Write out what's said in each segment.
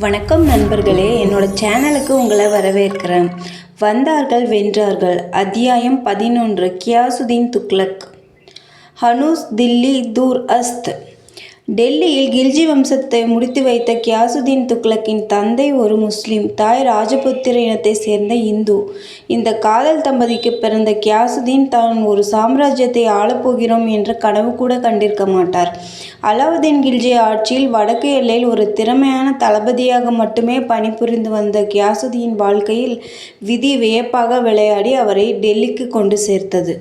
வணக்கம் நண்பர்களே என்னோட சேனலுக்கு உங்களை வரவேற்கிறேன். வந்தார்கள் வென்றார்கள். அத்தியாயம் பதினொன்று கியாசுதீன் துக்ளக். ஹனூஸ் தில்லி தூர் அஸ்த். டெல்லியில் கில்ஜி வம்சத்தை முடித்து வைத்த கியாசுதீன் துக்ளக்கின் தந்தை ஒரு முஸ்லிம் தாய் ராஜபுத்திர இனத்தை சேர்ந்த இந்து. இந்த காதல் தம்பதிக்கு பிறந்த கியாசுதீன் தான் ஒரு சாம்ராஜ்யத்தை ஆளப்போகிறோம் என்ற கனவு கூட கண்டிருக்க மாட்டார். அலாவுதீன் கில்ஜி ஆட்சியில் வடக்கு எல்லையில் ஒரு திறமையான தளபதியாக மட்டுமே பணிபுரிந்து வந்த கியாசுதீன் வாழ்க்கையில் விதி வியப்பாக விளையாடி அவரை டெல்லிக்கு கொண்டு சேர்த்தது.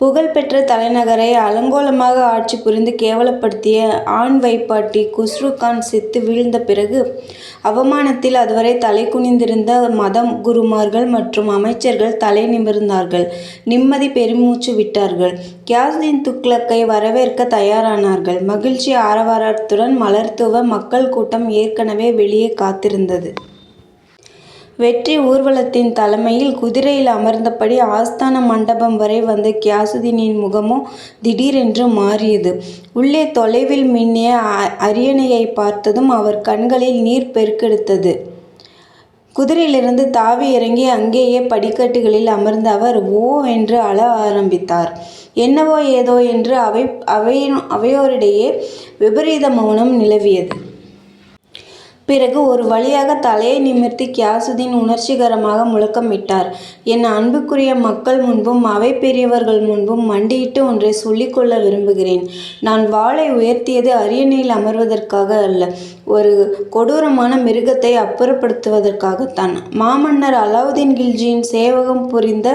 புகழ்பெற்ற தலைநகரை அலங்கோலமாக ஆட்சி புரிந்து கேவலப்படுத்திய ஆண் வைப்பாட்டி குஸ்ரு கான் செத்து வீழ்ந்த பிறகு அவமானத்தில் அதுவரை தலை குனிந்திருந்த மதம் குருமார்கள் மற்றும் அமைச்சர்கள் தலை நிமிர்ந்தார்கள். நிம்மதி பெருமூச்சு விட்டார்கள். கியாஸ்தீன் துக்ளக்கை வரவேற்க தயாரானார்கள். மகிழ்ச்சி ஆரவாரத்துடன் மலர்த்துவ மக்கள் கூட்டம் ஏற்கனவே வெளியே காத்திருந்தது. வெற்றி ஊர்வலத்தின் தலைமையில் குதிரையில் அமர்ந்தபடி ஆஸ்தான மண்டபம் வரை வந்த கியாசுதீனின் முகமோ திடீரென்று மாறியது. உள்ளே தொலைவில் மின்னிய அரியணையை பார்த்ததும் அவர் கண்களில் நீர் பெருக்கெடுத்தது. குதிரையிலிருந்து தாவி இறங்கி அங்கேயே படிக்கட்டுகளில் அமர்ந்த அவர் ஓ என்று அழ ஆரம்பித்தார். என்னவோ ஏதோ என்று அவை அவையின் அவையோரிடையே விபரீத மௌனம் நிலவியது. பிறகு ஒரு வழியாக தலையை நிமிர்த்தி கியாசுதீன் உணர்ச்சிகரமாக முழக்கமிட்டார். என் அன்புக்குரிய மக்கள் முன்பும் அவை பெரியவர்கள் முன்பும் மண்டியிட்டு ஒன்றை சொல்லிக்கொள்ள விரும்புகிறேன். நான் வாளை உயர்த்தியது அரியணையில் அமர்வதற்காக அல்ல ஒரு கொடூரமான மிருகத்தை அப்புறப்படுத்துவதற்காகத்தான். மாமன்னர் அலாவுதீன் கில்ஜியின் சேவகம் புரிந்த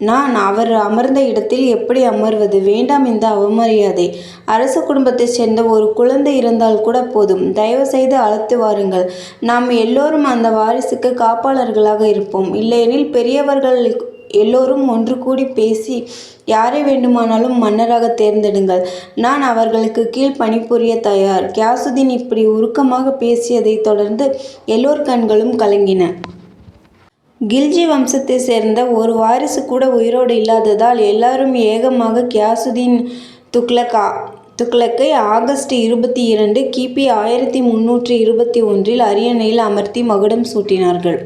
நான் அவர் அமர்ந்த இடத்தில் எப்படி அமர்வது? வேண்டாம் இந்த அவமரியாதை. அரச குடும்பத்தைச் சேர்ந்த ஒரு குழந்தை இருந்தால் கூட போதும். தயவு செய்து அழைத்து வாருங்கள். நாம் எல்லோரும் அந்த வாரிசுக்கு காப்பாளர்களாக இருப்போம். இல்லையெனில் பெரியவர்கள் எல்லோரும் ஒன்று கூடி பேசி யாரை வேண்டுமானாலும் மன்னராக தேர்ந்தெடுங்கள். நான் அவர்களுக்கு கீழ் பணிபுரிய தயார். கியாசுதீன் இப்படி உருக்கமாக பேசியதைத் தொடர்ந்து எல்லோர் கண்களும் கலங்கின. கில்ஜி வம்சத்தை சேர்ந்த ஒரு வாரிசு கூட உயிரோடு இல்லாததால் எல்லாரும் ஏகமாக கியாசுதீன் துக்ளக்கா துக்ளக்கை ஆகஸ்ட் இருபத்தி இரண்டு கிபி ஆயிரத்தி முன்னூற்றி இருபத்தி ஒன்றில் அரியணையில் அமர்த்தி மகுடம் சூட்டினார்கள்.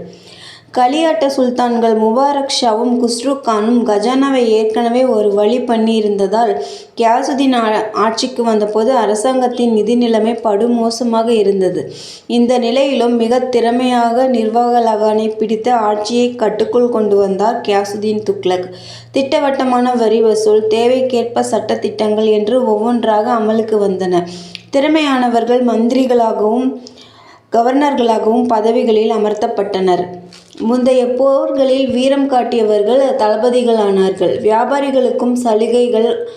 களியாட்ட சுல்தான்கள் முபாரக் ஷாவும் குஸ்ரு கானும் கஜானாவை ஏற்கனவே ஒரு வழி பண்ணியிருந்ததால் கியாசுதீன் ஆ- ஆட்சிக்கு வந்தபோது அரசாங்கத்தின் நிதி நிலைமை படுமோசமாக இருந்தது. இந்த நிலையிலும் மிக திறமையாக நிர்வாக லகானை பிடித்து ஆட்சியை கட்டுக்குள் கொண்டு வந்தார் கியாசுதீன் துக்ளக். திட்டவட்டமான வரி வசூல் தேவைக்கேற்ப சட்ட திட்டங்கள் என்று ஒவ்வொன்றாக அமலுக்கு வந்தன. திறமையானவர்கள் மந்திரிகளாகவும் கவர்னர்களாகவும் பதவிகளில் அமர்த்தப்பட்டனர். முந்தைய போர்களில் வீரம் காட்டியவர்கள் தளபதிகளானார்கள். வியாபாரிகளுக்கும் சலுகைகள்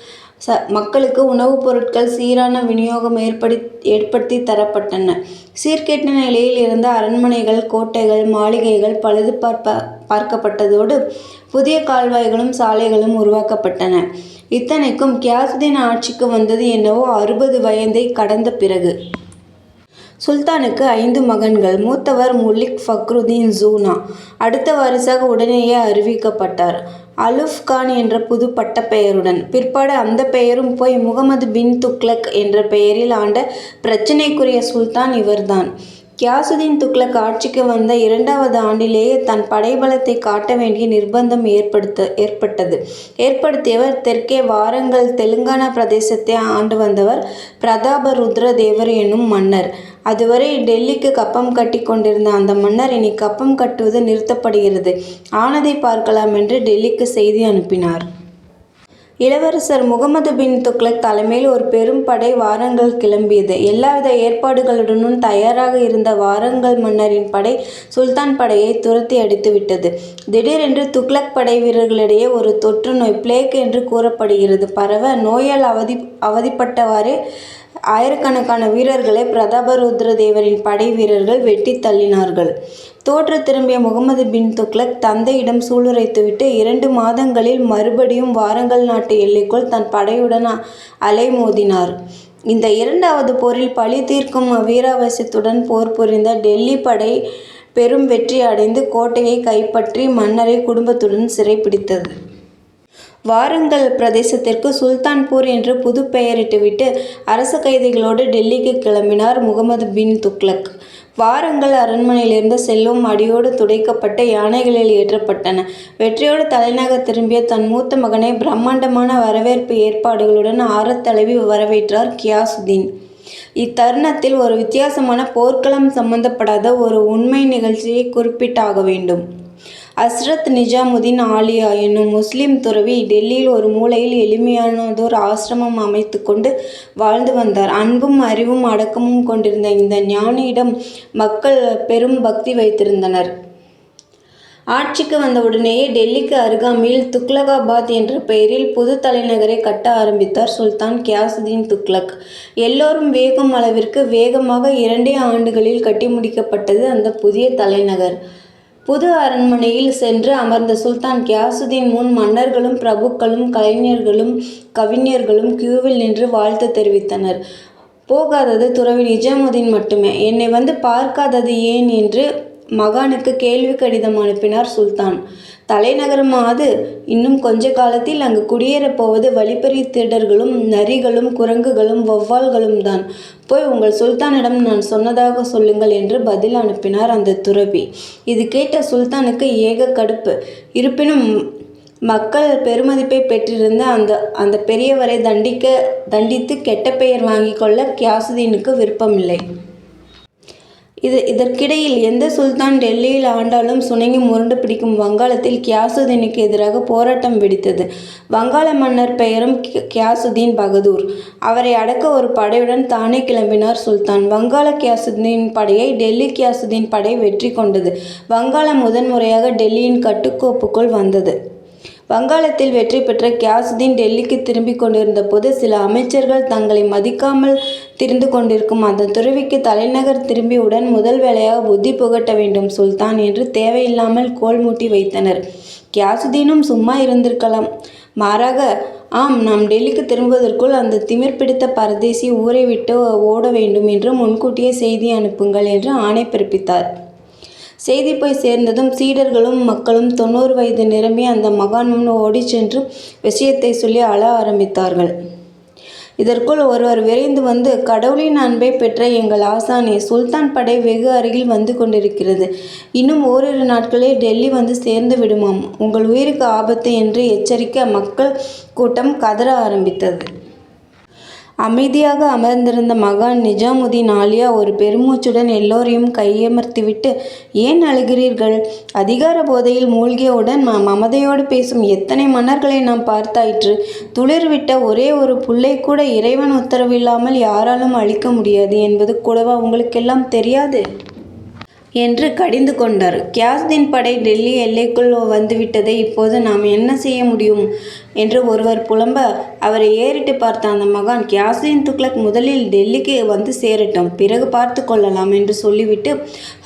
ச மக்களுக்கு உணவுப் பொருட்கள் சீரான விநியோகம் ஏற்படி ஏற்படுத்தி தரப்பட்டன. சீர்கெட்ட நிலையில் இருந்த அரண்மனைகள் கோட்டைகள் மாளிகைகள் பழுது பார்ப்ப பார்க்கப்பட்டதோடு புதிய கால்வாய்களும் சாலைகளும் உருவாக்கப்பட்டன. இத்தனைக்கும் கியாசுதீன் ஆட்சிக்கு வந்தது என்னவோ அறுபது வயதை கடந்த பிறகு. சுல்தானுக்கு ஐந்து மகன்கள். மூத்தவர் முலிக் ஃபக்ருதீன் ஜூனா. அடுத்த வாரிசாக உடனேயே அறிவிக்கப்பட்டார். அலுஃப் கான் என்ற புது பட்டப்பெயருடன். பிற்பாடு அந்த பெயரும் போய் முகமது பின் துக்லக் என்ற பெயரில் ஆண்ட பிரச்சினைக்குரிய சுல்தான் இவர்தான். கியாசுதீன் துக்ளக் ஆட்சிக்கு வந்த இரண்டாவது ஆண்டிலேயே தன் படைபலத்தை காட்ட வேண்டிய நிர்பந்தம் ஏற்படுத்த ஏற்பட்டது. ஏற்படுத்தியவர் தெற்கே வாரங்கள் தெலுங்கானா பிரதேசத்தை ஆண்டு வந்தவர் பிரதாபருத்ர தேவர் என்னும் மன்னர். அதுவரை டெல்லிக்கு கப்பம் கட்டி கொண்டிருந்த அந்த மன்னர் இனி கப்பம் கட்டுவது நிறுத்தப்படுகிறது. ஆனதை பார்க்கலாம் என்று டெல்லிக்கு செய்தி அனுப்பினார். இளவரசர் முகமது பின் துக்ளக் தலைமையில் ஒரு பெரும் படை வாரங்கள் கிளம்பியது. எல்லாவித ஏற்பாடுகளுடனும் தயாராக இருந்த வாரங்கள் மன்னரின் படை சுல்தான் படையை துரத்தி அடித்துவிட்டது திடீரென்று துக்ளக் படை வீரர்களிடையே ஒரு தொற்று நோய் பிளேக் என்று கூறப்படுகிறது. பரவ நோயால் அவதி அவதிப்பட்டவாறே ஆயிரக்கணக்கான வீரர்களை பிரதாபருத்ர தேவரின் படை வீரர்கள் வெட்டி தள்ளினார்கள். தோற்று திரும்பிய முகமது பின் துக்ளக் தந்தையிடம் சூளுரைத்துவிட்டு இரண்டு மாதங்களில் மறுபடியும் வாரங்கல் நாட்டு எல்லைக்குள் தன் படையுடன் அலைமோதினார். இந்த இரண்டாவது போரில் பழி தீர்க்கும் வீராவசியத்துடன் போர் புரிந்த டெல்லி படை பெரும் வெற்றி அடைந்து கோட்டையை கைப்பற்றி மன்னரை குடும்பத்துடன் சிறைப்பிடித்தது. வாரங்கல் பிரதேசத்திற்கு சுல்தான்பூர் என்று புது பெயரிட்டுவிட்டு அரச கைதிகளோடு டெல்லிக்கு கிளம்பினார் முகமது பின் துக்ளக். வாரங்கல் அரண்மனையிலிருந்து செல்லும் அடியோடு துடைக்கப்பட்ட யானைகளில் ஏற்றப்பட்டன. வெற்றியோடு தலைநகர் திரும்பிய தன் மூத்த மகனை பிரம்மாண்டமான வரவேற்பு ஏற்பாடுகளுடன் ஆறத் வரவேற்றார் கியாசுதீன். இத்தருணத்தில் ஒரு வித்தியாசமான போர்க்களம் சம்பந்தப்படாத ஒரு உண்மை நிகழ்ச்சியைக் குறிப்பிட்டாக வேண்டும். அஸ்ரத் நிஜாமுதீன் ஆலியா என்னும் முஸ்லிம் துறவி டெல்லியில் ஒரு மூலையில் எளிமையானதோர் ஆசிரமம் அமைத்து கொண்டு வாழ்ந்து வந்தார். அன்பும் அறிவும் அடக்கமும் கொண்டிருந்த இந்த ஞானியிடம் மக்கள் பெரும் பக்தி வைத்திருந்தனர். ஆட்சிக்கு வந்தவுடனேயே டெல்லிக்கு அருகாமையில் துக்லகாபாத் என்ற பெயரில் புது தலைநகரை கட்ட ஆரம்பித்தார் சுல்தான் கியாசுதீன் துக்லக் எல்லோரும் வேகம் அளவிற்கு வேகமாக இரண்டே ஆண்டுகளில் கட்டி முடிக்கப்பட்டது அந்த புதிய தலைநகர். புது அரண்மனையில் சென்று அமர்ந்த சுல்தான் கியாசுதீன் முன் மன்னர்களும் பிரபுக்களும் கலைஞர்களும் கவிஞர்களும் கியூவில் நின்று வாழ்த்து தெரிவித்தனர். போகாதது துறவி நிஜாமுதீன் மட்டுமே. என்னை வந்து பார்க்காதது ஏன்? என்று மகானுக்கு கேள்வி கடிதம் அனுப்பினார் சுல்தான். தலைநகரமாவது இன்னும் கொஞ்ச காலத்தில் அங்கு குடியேறப் போவது திடர்களும் திருடர்களும் நரிகளும் குரங்குகளும் வௌவால்களும் தான் போய் உங்கள் சுல்தானிடம் நான் சொன்னதாக சொல்லுங்கள் என்று பதில் அனுப்பினார் அந்த துறவி. இது கேட்ட சுல்தானுக்கு ஏக கடுப்பு. இருப்பினும் மக்கள் பெருமதிப்பை பெற்றிருந்த அந்த அந்த பெரியவரை தண்டிக்க தண்டித்து கெட்ட பெயர் வாங்கிக் கொள்ள கியாசுதீனுக்கு விருப்பமில்லை. இது இதற்கிடையில் எந்த சுல்தான் டெல்லியில் ஆண்டாலும் சுணங்கி முரண்டு பிடிக்கும் வங்காளத்தில் கியாசுதீனுக்கு எதிராக போராட்டம் வெடித்தது. வங்காள மன்னர் பெயரும் கியாசுதீன் பகதூர். அவரை அடக்க ஒரு படையுடன் தானே கிளம்பினார் சுல்தான். வங்காள கியாசுதீன் படையை டெல்லி கியாசுதீன் படை வெற்றி கொண்டது. வங்காளம் முதன் முறையாக டெல்லியின் கட்டுக்கோப்புக்குள் வந்தது. வங்காளத்தில் வெற்றி பெற்ற கியாசுதீன் டெல்லிக்கு திரும்பிக் கொண்டிருந்தபோது சில அமைச்சர்கள் தங்களை மதிக்காமல் திரிந்து கொண்டிருக்கும் அந்த துறவிக்கு தலைநகர் திரும்பியவுடன் முதல் வேலையாக புத்தி புகட்ட வேண்டும் சுல்தான் என்று தேவையில்லாமல் கோல் மூட்டி வைத்தனர். கியாசுதீனும் சும்மா இருந்திருக்கலாம். மாறாக ஆம் நாம் டெல்லிக்கு திரும்புவதற்குள் அந்த திமிர் பிடித்த பரதேசி ஊரை விட்டு ஓட வேண்டும் என்று முன்கூட்டியே செய்தி அனுப்புங்கள் என்று ஆணை பிறப்பித்தார். செய்தி போய் சேர்ந்ததும் சீடர்களும் மக்களும் தொண்ணூறு வயது நிரம்பி அந்த மகான் முன் ஓடிச் சென்று விஷயத்தை சொல்லி அழ ஆரம்பித்தார்கள். இதற்குள் ஒருவர் விரைந்து வந்து கடவுளின் அன்பை பெற்ற எங்கள் ஆசானே சுல்தான் படை வெகு அருகில் வந்து கொண்டிருக்கிறது. இன்னும் ஓரிரு நாட்களில் டெல்லி வந்து சேர்ந்து விடுமாம். உங்கள் உயிருக்கு ஆபத்து என்று எச்சரிக்க மக்கள் கூட்டம் கதற ஆரம்பித்தது. அமைதியாக அமர்ந்திருந்த மகான் நிஜாமுதீன் ஆலியா ஒரு பெருமூச்சுடன் எல்லோரையும் கையமர்த்திவிட்டு ஏன் அழுகிறீர்கள்? அதிகார போதையில் மூழ்கியவுடன் மமதையோடு பேசும் எத்தனை மன்னர்களை நாம் பார்த்தாயிற்று. துளிர் விட்ட ஒரே ஒரு புல்லைக்கூட இறைவன் உத்தரவில்லாமல் யாராலும் அழிக்க முடியாது என்பது கூடவா உங்களுக்கெல்லாம் தெரியாது? என்று கடிந்து கொண்டார். கியாஸ்தீன் படை டெல்லி எல்லைக்குள் வந்துவிட்டதை இப்போது நாம் என்ன செய்ய முடியும்? என்று ஒருவர் புலம்ப அவரை ஏறிட்டு பார்த்த அந்த மகான் கியாஸ்தீன் துக்ளக் முதலில் டெல்லிக்கு வந்து சேரட்டும். பிறகு பார்த்து கொள்ளலாம் என்று சொல்லிவிட்டு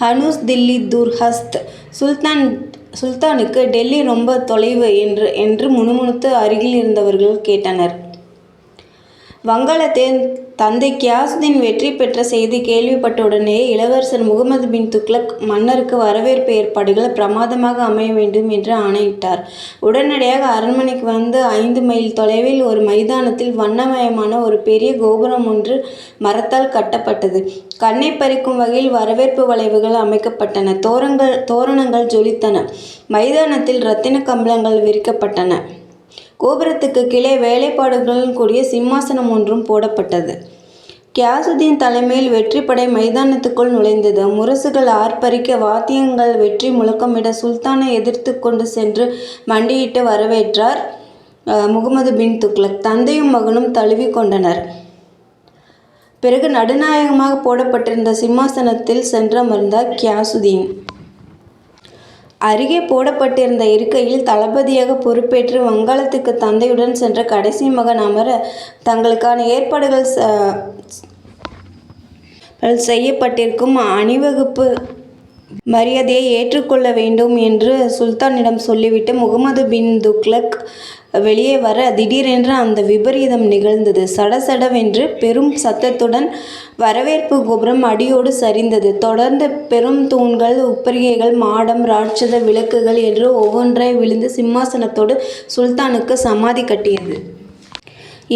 ஹனூஸ் தில்லி துர்ஹஸ்த் சுல்தான் சுல்தானுக்கு டெல்லி ரொம்ப தொலைவு என்று என்று முணுமுணுத்து அருகில் இருந்தவர்கள் கேட்டனர். வங்காளத்தில் தந்தை கியாசுதீன் வெற்றி பெற்ற செய்தி கேள்விப்பட்ட உடனே இளவரசர் முகமது பின் துக்ளக் மன்னருக்கு வரவேற்பு ஏற்பாடுகள் பிரமாதமாக அமைய வேண்டும் என்று ஆணையிட்டார். உடனடியாக அரண்மனைக்கு வந்து ஐந்து மைல் தொலைவில் ஒரு மைதானத்தில் வண்ணமயமான ஒரு பெரிய கோபுரம் ஒன்று மரத்தால் கட்டப்பட்டது. கண்ணை பறிக்கும் வகையில் வரவேற்பு வளைவுகள் அமைக்கப்பட்டன. தோரங்கள் தோரணங்கள் ஜொலித்தன. மைதானத்தில் இரத்தின கம்பளங்கள் விரிக்கப்பட்டன. கோபுரத்துக்கு கீழே வேலைப்பாடுகளுடன் கூடிய சிம்மாசனம் ஒன்றும் போடப்பட்டது. கியாசுதீன் தலைமையில் வெற்றிப்படை மைதானத்துக்குள் நுழைந்தது. முரசுகள் ஆர்ப்பரிக்க வாத்தியங்கள் வெற்றி முழக்கமிட சுல்தானை எதிர்த்து கொண்டு சென்று மண்டியிட்டு வரவேற்றார் முகமது பின் துக்ளக். தந்தையும் மகனும் தழுவிக் கொண்டனர். பிறகு நடுநாயகமாக போடப்பட்டிருந்த சிம்மாசனத்தில் சென்றமர்ந்தார் கியாசுதீன். அருகே போடப்பட்டிருந்த இருக்கையில் தளபதியாக பொறுப்பேற்று வங்காளத்துக்கு தந்தையுடன் சென்ற கடைசி மகன் அமர தங்களுக்கான ஏற்பாடுகள் செய்யப்பட்டிருக்கும் அணிவகுப்பு மரியாதையை ஏற்றுக்கொள்ள வேண்டும் என்று சுல்தானிடம் சொல்லிவிட்டு முகமது பின் துக்ளக் வெளியே வர திடீரென்று அந்த விபரீதம் நிகழ்ந்தது. சடசடவென்று பெரும் சத்தத்துடன் வரவேற்பு கோபுரம் அடியோடு சரிந்தது. தொடர்ந்து பெரும் தூண்கள் உப்பரிகைகள் மாடம் ராட்சத விளக்குகள் என்று ஒவ்வொன்றாய் விழுந்து சிம்மாசனத்தோடு சுல்தானுக்கு சமாதி கட்டியது.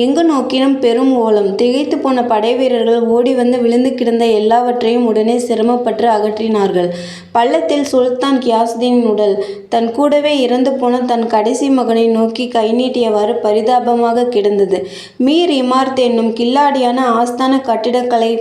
எங்கு நோக்கினும் பெரும் ஓலம். திகைத்து போன படைவீரர்கள் ஓடி வந்து விழுந்து கிடந்த எல்லாவற்றையும் உடனே சிரமப்பட்டு அகற்றினார்கள். பள்ளத்தில் சுல்தான் கியாஸ்தீன் உடல். தன் கூடவே இறந்து போன தன் கடைசி மகனை நோக்கி கை நீட்டியவாறு பரிதாபமாக கிடந்தது. மீர் இமார்த் என்னும் கில்லாடியான ஆஸ்தான கட்டிடக்கலை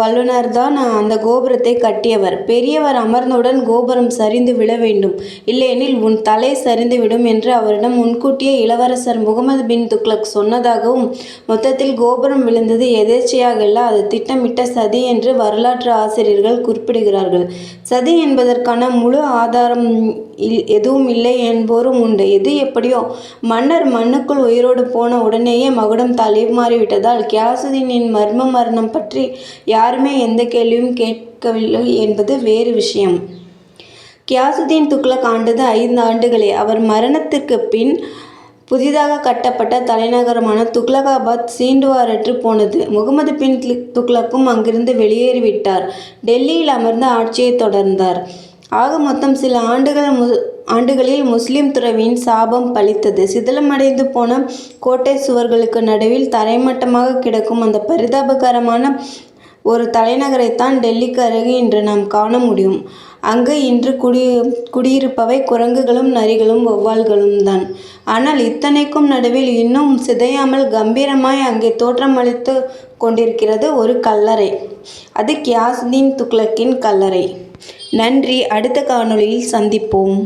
வல்லுநர்தான் அந்த கோபுரத்தை கட்டியவர். பெரியவர் அமர்ந்தவுடன் கோபுரம் சரிந்து விழ வேண்டும். இல்லையெனில் உன் தலை சரிந்துவிடும் என்று அவரிடம் முன்கூட்டியே இளவரசர் முகமது பின் துக்ளக் சொன்னதாகவும் மொத்தத்தில் கோபுரம் விழுந்தது எதேச்சையாக அல்ல அது திட்டமிட்ட சதி என்று வரலாற்று ஆசிரியர்கள் குறிப்பிடுகிறார்கள். சதி என்பதற்கான முழு ஆதாரம் எதுவும் இல்லை என்போரும் உண்டு. எது எப்படியோ மன்னர் மண்ணுக்குள் உயிரோடு போன உடனேயே மகுடம் தலை மாறிவிட்டதால் கியாசுதீனின் மர்ம மரணம் பற்றி யாருமே எந்த கேள்வியும் கேட்கவில்லை என்பது வேறு விஷயம். கியாசுதீன் துக்ளக் ஆண்டது ஐந்து ஆண்டுகளே. அவர் மரணத்திற்கு பின் புதிதாக கட்டப்பட்ட தலைநகரமான துக்லகாபாத் சீண்டுவாரற்று போனது. முகமது பின் துக்ளக்கும் அங்கிருந்து வெளியேறிவிட்டார். டெல்லியில் அமர்ந்து ஆட்சியை தொடர்ந்தார். ஆக மொத்தம் சில ஆண்டுகள் மு ஆண்டுகளில் முஸ்லிம் துறவியின் சாபம் பலித்தது. சிதிலமடைந்து போன கோட்டை சுவர்களுக்கு நடுவில் தரைமட்டமாக கிடக்கும் அந்த பரிதாபகரமான ஒரு தலைநகரைத்தான் டெல்லிக்கு அருகே இன்று நாம் காண முடியும். அங்கு இன்று குடி குடியிருப்பவை குரங்குகளும் நரிகளும் வௌவால்களும் தான். ஆனால் இத்தனைக்கும் நடுவில் இன்னும் சிதையாமல் கம்பீரமாய் அங்கே தோற்றமளித்து கொண்டிருக்கிறது ஒரு கல்லறை. அது கியாஸ்தீன் துக்ளக்கின் கல்லறை. நன்றி. அடுத்த காணொளியில் சந்திப்போம்.